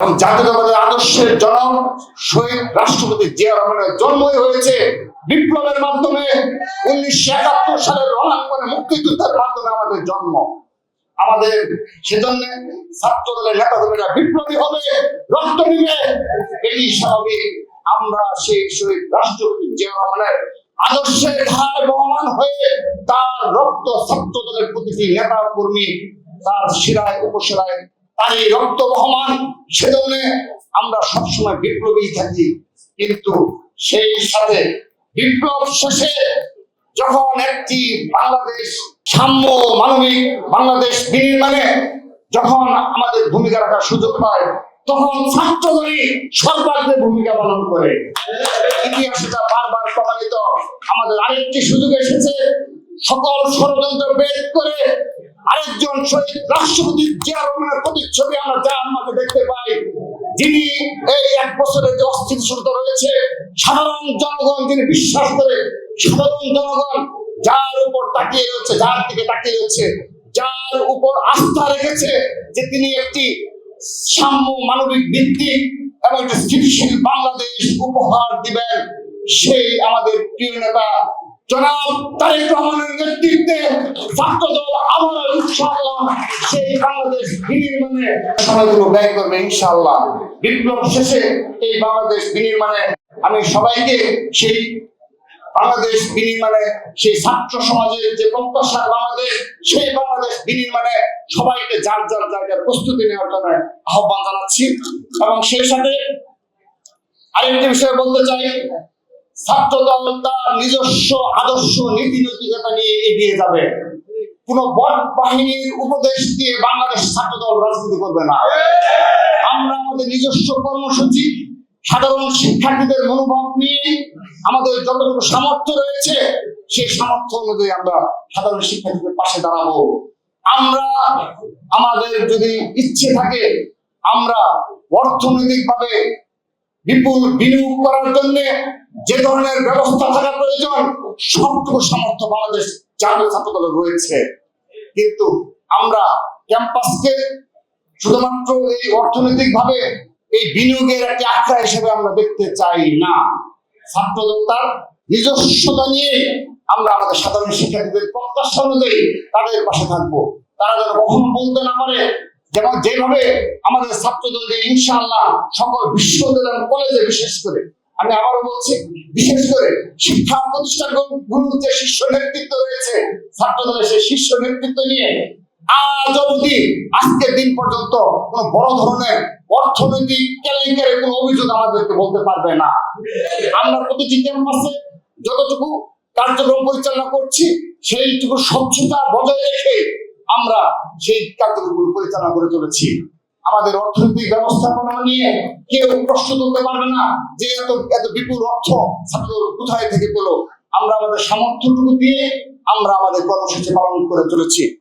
এবং জাতীয়তাবাদের আদর্শের জনক শহীদ রাষ্ট্রপতি জিয়া রহমানের জন্মই হয়েছে বিপ্লবের মাধ্যমে উনিশশো একাত্তর সালের রণাঙ্গনে মুক্তিযুদ্ধের মাধ্যমে আমাদের জন্ম। আমাদের সেজন্য ছাত্র দলের নেতা কর্মীরা বিপ্লবী হবে, রক্ত দিবে। এটি স্বাভাবিক। আমরা সেই শহীদ রাষ্ট্রপতি জিয়া রহমানের আদর্শে ধার বহমান হয়ে তার রক্ত ছাত্র দলের প্রতিটি নেতা কর্মী তার শিরায়, উপশিরায় তারই রক্ত বহমান। সেজন্য আমরা সবসময় বিপ্লবী থাকি। কিন্তু সেই সাথে বিপ্লব শেষে যখন একটি বাংলাদেশ সাম্য মানবিক বাংলাদেশ বিনির্মাণে যখন আমাদের ভূমিকা রাখার সুযোগ পায়, তখন ছাত্রদলই সর্বাগ্রে ভূমিকা পালন করে। ইতিহাসটা বারবার প্রমাণিত। আমাদের আরেকটি সুযোগ এসেছে সকল ষড়যন্ত্র বেদ করে আরেকজন শহীদ রাষ্ট্রপতি জিয়া রহমানের প্রতিচ্ছবি আমরা যার মাঝে দেখতে পাই। যিনি এই এক বছরের যে অস্থিতিশীলতা রয়েছে, সাধারণ জনগণ যিনি বিশ্বাস করে, সাধারণ জনগণ যার উপর তাকিয়ে রয়েছে, যার দিকে তাকিয়ে রয়েছে, যার উপর আস্থা রেখেছে যে তিনি একটি সাম্য মানবিক ভিত্তিক এবং স্থিতিশীল বাংলাদেশ উপহার দিবেন, সেই আমাদের প্রিয় নেতা আমি সবাইকে সেই বাংলাদেশ বিনির্মাণে সেই ছাত্র সমাজের যে প্রত্যাশা বাংলাদেশ, সেই বাংলাদেশ বিনির্মাণে সবাইকে যার যার জায়গায় প্রস্তুতি নেওয়ার জন্য আহ্বান জানাচ্ছি। এবং সেই সাথে আরেকটি বিষয়ে বলতে চাই ছাত্র দল তার নিজস্ব আদর্শ নীতি নৈতিকতা নিয়ে এগিয়ে যাবে। কোন বট বাহিনীর উপদেশ দিয়ে বাংলাদেশ ছাত্র দল রাজনীতি করবে না। আমরা আমাদের নিজস্ব কর্মসূচি, সাধারণ শিক্ষার্থীদের মনোভাব নিয়ে আমাদের যতটুকু সামর্থ্য রয়েছে, সেই সামর্থ্য অনুযায়ী আমরা সাধারণ শিক্ষার্থীদের পাশে দাঁড়াবো। আমরা আমাদের যদি ইচ্ছে থাকে, আমরা অর্থনৈতিকভাবে বিপুল বিনিয়োগ করার জন্য যে ধরনের ব্যবস্থা থাকা প্রয়োজন, সবটুকু সামর্থ্য বাংলাদেশ জাতীয় ছাত্র রয়েছে। কিন্তু আমরা ক্যাম্পাসকে শুধুমাত্র এই অর্থনৈতিক ভাবে এই বিনিয়োগের একটি আখড়া হিসেবে আমরা দেখতে চাই না। ছাত্রদল তার নিজস্বতা নিয়ে আমরা আমাদের সাধারণ শিক্ষার্থীদের প্রত্যাশা অনুযায়ী তাদের পাশে থাকব। তারা যেন কখনো বলতে না পারে যেমন যেভাবে আমাদের ছাত্রদল যে ইনশাআল্লাহ সকল বিশ্ববিদ্যালয় কলেজে বিশেষ করে, আমি আবারও বলছি, বিশেষ করে শিক্ষা প্রতিষ্ঠান গুরুর যে শীর্ষ নেতৃত্ব রয়েছে, ছাত্রদলের সেই শীর্ষ নেতৃত্ব নিয়ে আজ অবধি আজকের দিন পর্যন্ত কোন বড় ধরনের অর্থনৈতিক কেলেঙ্কারের কোন অভিযোগ আমাদেরকে বলতে পারবে না। আমরা প্রতিটি ক্যাম্পাসে যতটুকু কার্যক্রম পরিচালনা করছি, সেইটুকু স্বচ্ছতা বজায় রেখে আমরা সেই কার্যক্রমগুলো পরিচালনা করে চলেছি। আমাদের অর্থনৈতিক ব্যবস্থাপনা নিয়ে কেউ প্রশ্ন তুলতে পারবে না যে এত এত বিপুল অর্থ ছাত্র কোথায় থেকে পেল। আমরা আমাদের সামর্থ্যটুকু দিয়ে আমরা আমাদের কর্মসূচি পালন করে চলেছি।